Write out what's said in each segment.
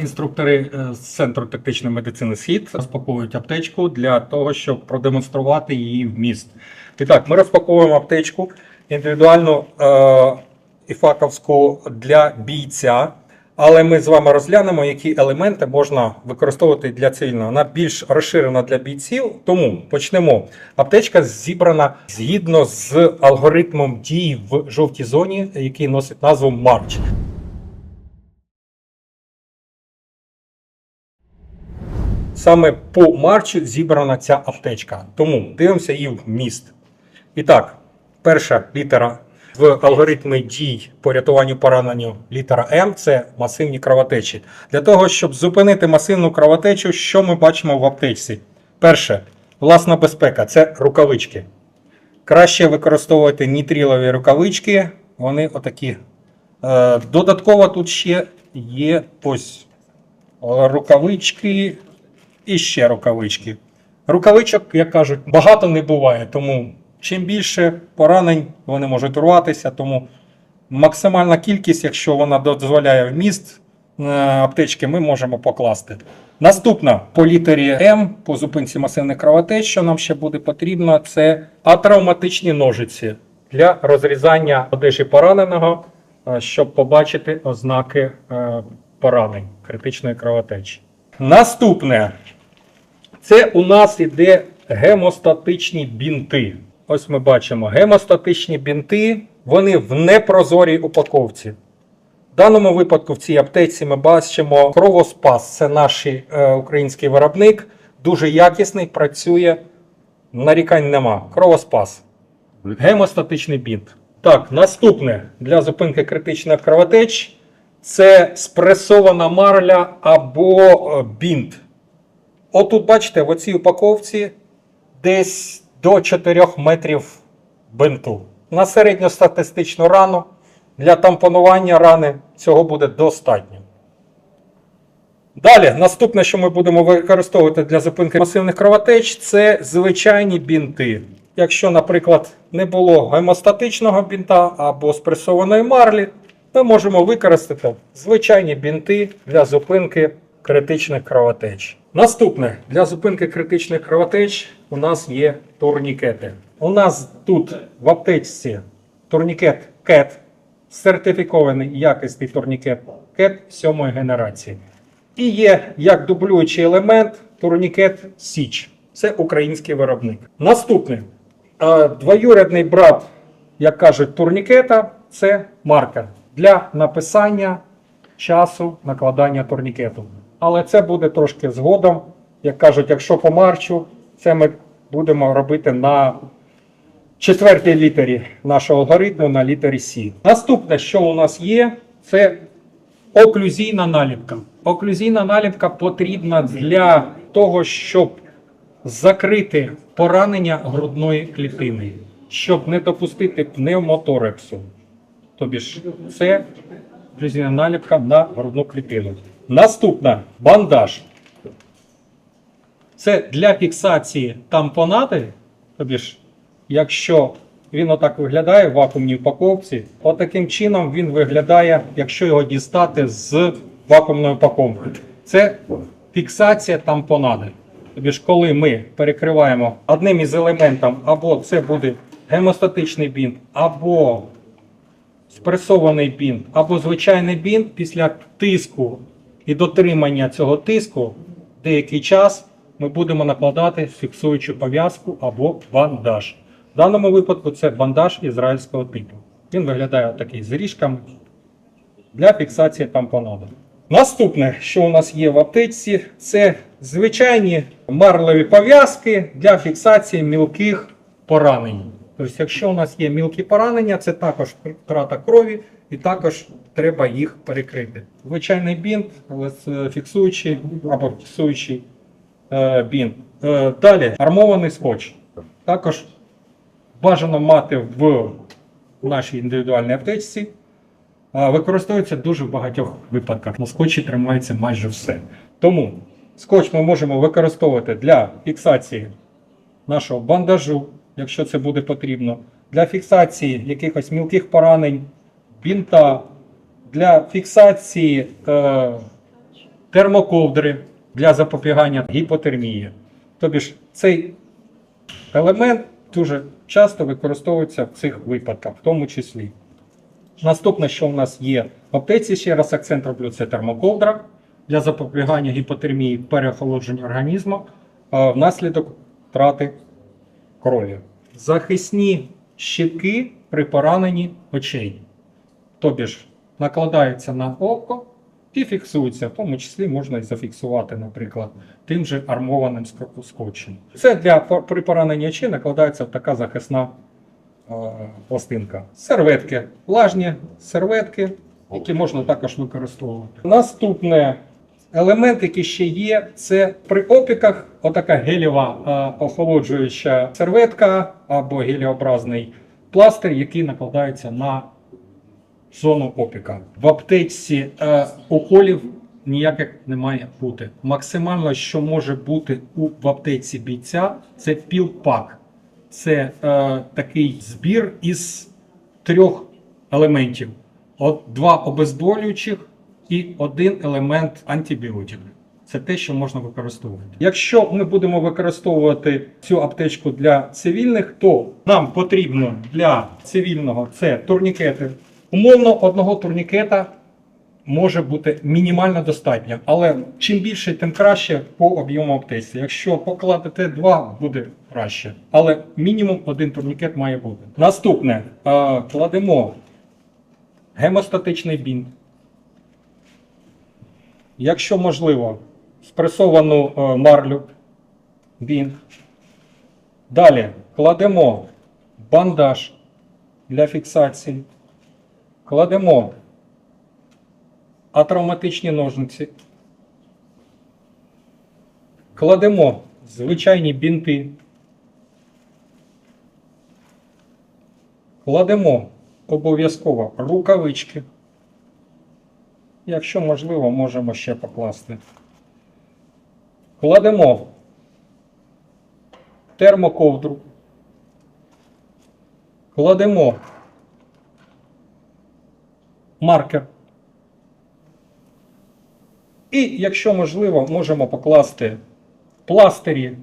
Інструктори е, з центру тактичної медицини Схід розпаковують аптечку для того, щоб продемонструвати її вміст. І так, ми розпаковуємо аптечку індивідуальну е, іфаковську для бійця. Але ми з вами розглянемо, які елементи можна використовувати для цивільного. Вона більш розширена для бійців. Тому почнемо. Аптечка зібрана згідно з алгоритмом дій в жовтій зоні, який носить назву Марч. Саме по марчу зібрана ця аптечка. Тому дивимося її вміст. І так, перша літера в алгоритмі дій по рятуванню пораненню літера М це масивні кровотечі. Для того, щоб зупинити масивну кровотечу, що ми бачимо в аптечці? Перше, власна безпека це рукавички. Краще використовувати нітрилові рукавички. Вони отакі. Е, Додатково тут ще є ось рукавички і ще рукавички. Рукавичок, як кажуть, багато не буває, тому чим більше поранень вони можуть урватися, тому максимальна кількість, якщо вона дозволяє вміст е, аптечки, ми можемо покласти. Наступна по літері М, по зупинці масивних кровотеч, що нам ще буде потрібно, це атравматичні ножиці для розрізання одежі пораненого, е, щоб побачити ознаки е, поранень критичної кровотечі. Наступне це у нас іде гемостатичні бінти. Ось ми бачимо гемостатичні бінти, вони в непрозорій упаковці. В даному випадку в цій аптеці ми бачимо кровоспас. Це наш е, український виробник. Дуже якісний, працює. Нарікань нема. Кровоспас. Гемостатичний бінт. Так, наступне для зупинки критичних кровотеч це спресована марля або е, бінт. Отут, бачите, в оцій упаковці десь до 4 метрів бинту. На середньостатистичну рану для тампонування рани цього буде достатньо. Далі, наступне, що ми будемо використовувати для зупинки масивних кровотеч, це звичайні бінти. Якщо, наприклад, не було гемостатичного бінта або спресованої марлі, ми можемо використати звичайні бінти для зупинки критичних кровотеч. Наступне для зупинки критичних кровотеч у нас є турнікети. У нас тут в аптечці турнікет КЕТ, сертифікований якісний турнікет КЕТ сьомої генерації. І є як дублюючий елемент турнікет Січ. Це український виробник. Наступне двоюрідний брат, як кажуть, турнікета це маркер для написання часу накладання турнікету. Але це буде трошки згодом. Як кажуть, якщо по марчу, це ми будемо робити на четвертій літері нашого алгоритму на літері С. Наступне, що у нас є, це оклюзійна наліпка. Оклюзійна наліпка потрібна для того, щоб закрити поранення грудної клітини, щоб не допустити пневмоторексу. Тобі ж це оклюзійна наліпка на грудну клітину. Наступна бандаж. Це для фіксації тампонати. Тобі ж, якщо він отак виглядає в вакуумній упаковці, отаким чином він виглядає, якщо його дістати з вакуумної упаковки. Це фіксація тампонади. Тобі ж, коли ми перекриваємо одним із елементів, або це буде гемостатичний бінт, або спресований бінт, або звичайний бінт після тиску і дотримання цього тиску деякий час ми будемо накладати фіксуючу пов'язку або бандаж. В даному випадку це бандаж ізраїльського типу. Він виглядає такий з ріжками для фіксації тампонаду. Наступне, що у нас є в аптечці, це звичайні марлеві пов'язки для фіксації мілких поранень. Тобто, якщо у нас є мілкі поранення, це також втрата крові і також треба їх перекрити. Звичайний бінт, але фіксуючий або фіксуючий е, бінт. Е, далі армований скотч. Також бажано мати в нашій індивідуальній аптечці. Використовується дуже в багатьох випадках. На скотчі тримається майже все. Тому скотч ми можемо використовувати для фіксації нашого бандажу, якщо це буде потрібно, для фіксації якихось мілких поранень, бінта, для фіксації е, термоковдри для запобігання гіпотермії. Тобі ж цей елемент дуже часто використовується в цих випадках, в тому числі. Наступне, що в нас є в аптеці, ще раз акцент роблю, це термоковдра для запобігання гіпотермії, переохолодження організму а, внаслідок втрати крові. Захисні щитки при пораненні очей. Тобі ж накладаються на око і фіксуються. В тому числі можна і зафіксувати, наприклад, тим же армованим скотчем. Це для при пораненні очей накладається така захисна е, пластинка. Серветки, влажні серветки, які можна також використовувати. Наступне елемент, який ще є, це при опіках отака гелєва охолоджуюча серветка або геліобразний пластир, який накладається на зону опіка. В аптечці е, уколів ніяких не має бути. Максимально, що може бути у в аптеці бійця, це пілпак. Це е, такий збір із трьох елементів: От, два обезболюючих і один елемент антибіотик. Це те, що можна використовувати. Якщо ми будемо використовувати цю аптечку для цивільних, то нам потрібно для цивільного це турнікети. Умовно, одного турнікета може бути мінімально достатньо, але чим більше, тим краще по об'єму аптеці. Якщо покладете два, буде краще. Але мінімум один турнікет має бути. Наступне кладемо гемостатичний бінт. Якщо можливо, спресовану е, марлю бінт. Далі кладемо бандаж для фіксації. Кладемо атравматичні ножниці. Кладемо звичайні бінти. Кладемо обов'язково рукавички. Якщо можливо, можемо ще покласти. Кладемо термоковдру. Кладемо маркер. І, якщо можливо, можемо покласти пластирі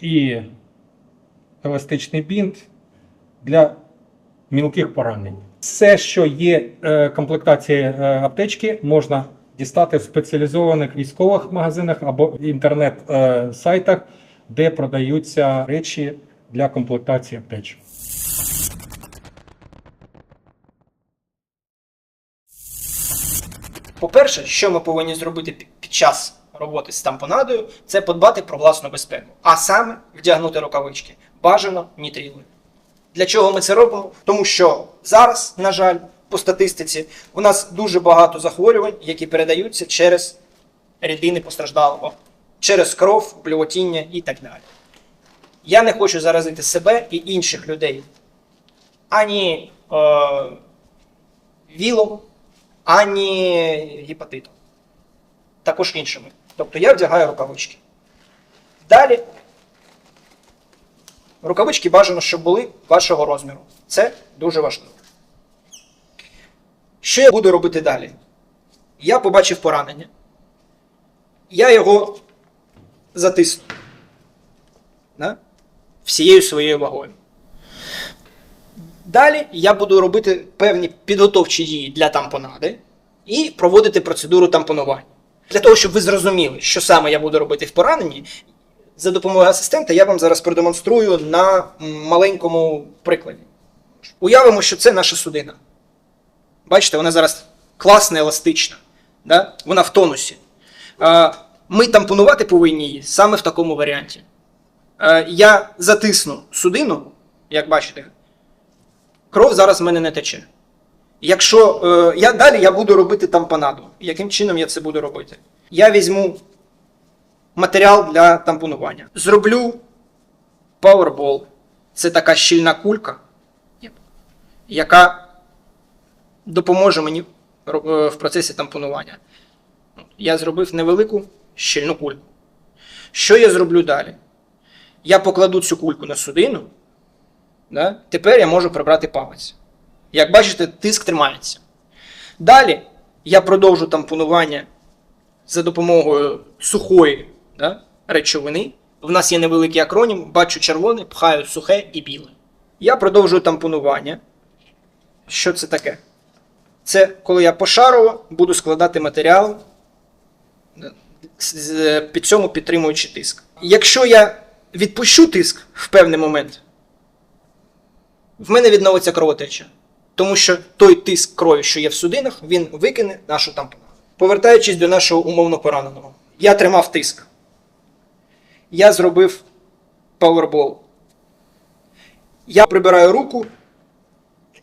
і еластичний бінт для мілких поранень. Все, що є е, комплектації е, аптечки, можна дістати в спеціалізованих військових магазинах або інтернет-сайтах, де продаються речі для комплектації аптечок. По-перше, що ми повинні зробити під час роботи з тампонадою, це подбати про власну безпеку, а саме вдягнути рукавички. Бажано нітріли. Для чого ми це робимо? Тому що зараз, на жаль, по статистиці, у нас дуже багато захворювань, які передаються через рідини постраждалого, через кров, блювотіння і так далі. Я не хочу заразити себе і інших людей ані е, вілом, ані гепатитом. Також іншими. Тобто я вдягаю рукавички. Далі. Рукавички бажано, щоб були вашого розміру. Це дуже важливо. Що я буду робити далі? Я побачив поранення. Я його затисну. Да? Всією своєю вагою. Далі я буду робити певні підготовчі дії для тампонади і проводити процедуру тампонування. Для того, щоб ви зрозуміли, що саме я буду робити в пораненні, за допомогою асистента я вам зараз продемонструю на маленькому прикладі. Уявимо, що це наша судина. Бачите, вона зараз класна, еластична. Да? Вона в тонусі. Ми тампонувати повинні її саме в такому варіанті. Я затисну судину, як бачите, кров зараз в мене не тече. Якщо е, я далі я буду робити тампонаду. Яким чином я це буду робити? Я візьму матеріал для тампонування. Зроблю Powerball. Це така щільна кулька, яка допоможе мені е, в процесі тампонування. Я зробив невелику щільну кульку. Що я зроблю далі? Я покладу цю кульку на судину. Да? Тепер я можу прибрати палець. Як бачите, тиск тримається. Далі я продовжу тампонування за допомогою сухої да, речовини. В нас є невеликий акронім, бачу червоне, пхаю сухе і біле. Я продовжую тампонування. Що це таке? Це коли я пошарово буду складати матеріал, е, з- під цьому підтримуючи тиск. Якщо я відпущу тиск в певний момент, в мене відновиться кровотеча. Тому що той тиск крові, що є в судинах, він викине нашу тампонаду. Повертаючись до нашого умовно пораненого, я тримав тиск. Я зробив пауербол. Я прибираю руку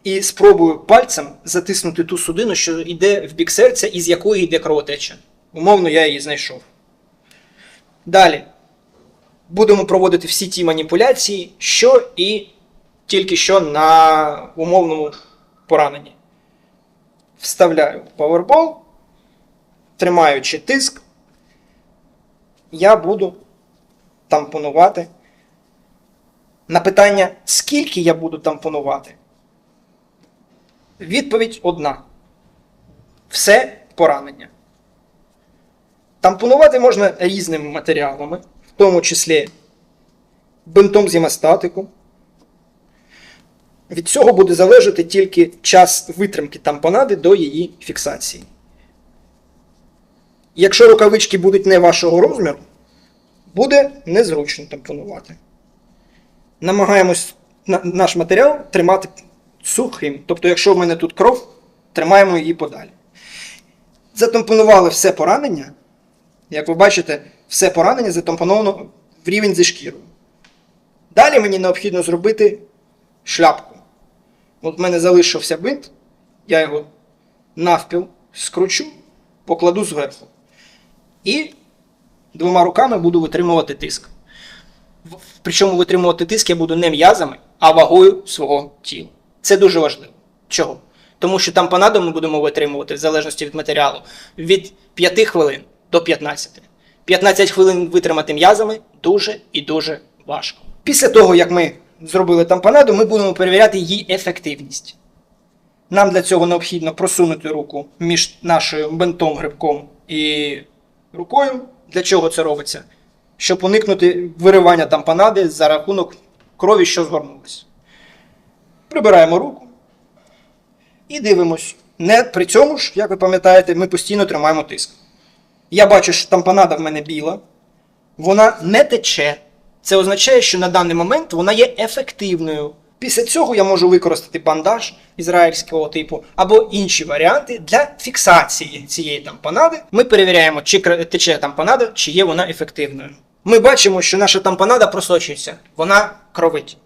і спробую пальцем затиснути ту судину, що йде в бік серця, із якої йде кровотеча. Умовно, я її знайшов. Далі будемо проводити всі ті маніпуляції, що і тільки що на умовному пораненні. Вставляю Powerball, тримаючи тиск, я буду тампонувати. На питання, скільки я буду тампонувати? Відповідь одна. Все поранення. Тампонувати можна різними матеріалами, в тому числі бинтом з гемостатику. Від цього буде залежати тільки час витримки тампонади до її фіксації. Якщо рукавички будуть не вашого розміру, буде незручно тампонувати. Намагаємось на- наш матеріал тримати сухим. Тобто, якщо в мене тут кров, тримаємо її подалі. Затампонували все поранення. Як ви бачите, все поранення затампоновано в рівень зі шкірою. Далі мені необхідно зробити шляпку. От в мене залишився бинт, я його навпіл скручу, покладу зверху. І двома руками буду витримувати тиск. Причому витримувати тиск я буду не м'язами, а вагою свого тіла. Це дуже важливо. Чого? Тому що тампонаду ми будемо витримувати, в залежності від матеріалу, від 5 хвилин до 15. 15 хвилин витримати м'язами дуже і дуже важко. Після того, як ми зробили тампонаду, ми будемо перевіряти її ефективність. Нам для цього необхідно просунути руку між нашою бентом грибком і рукою. Для чого це робиться? Щоб уникнути виривання тампонади за рахунок крові, що згорнулася. Прибираємо руку і дивимось. Не при цьому ж, як ви пам'ятаєте, ми постійно тримаємо тиск. Я бачу, що тампонада в мене біла, вона не тече. Це означає, що на даний момент вона є ефективною. Після цього я можу використати бандаж ізраїльського типу або інші варіанти для фіксації цієї тампонади. Ми перевіряємо, чи тече тампонада, чи є вона ефективною. Ми бачимо, що наша тампонада просочується, вона кровить.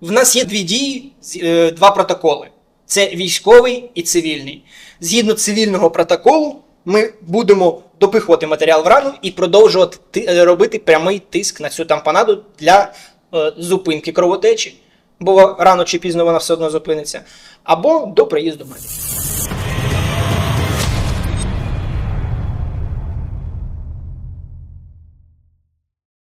В нас є дві дії, е, два протоколи: це військовий і цивільний. Згідно цивільного протоколу, ми будемо допихувати матеріал в рану і продовжувати е, робити прямий тиск на цю тампонаду для е, зупинки кровотечі, бо рано чи пізно вона все одно зупиниться, або до приїзду медиків.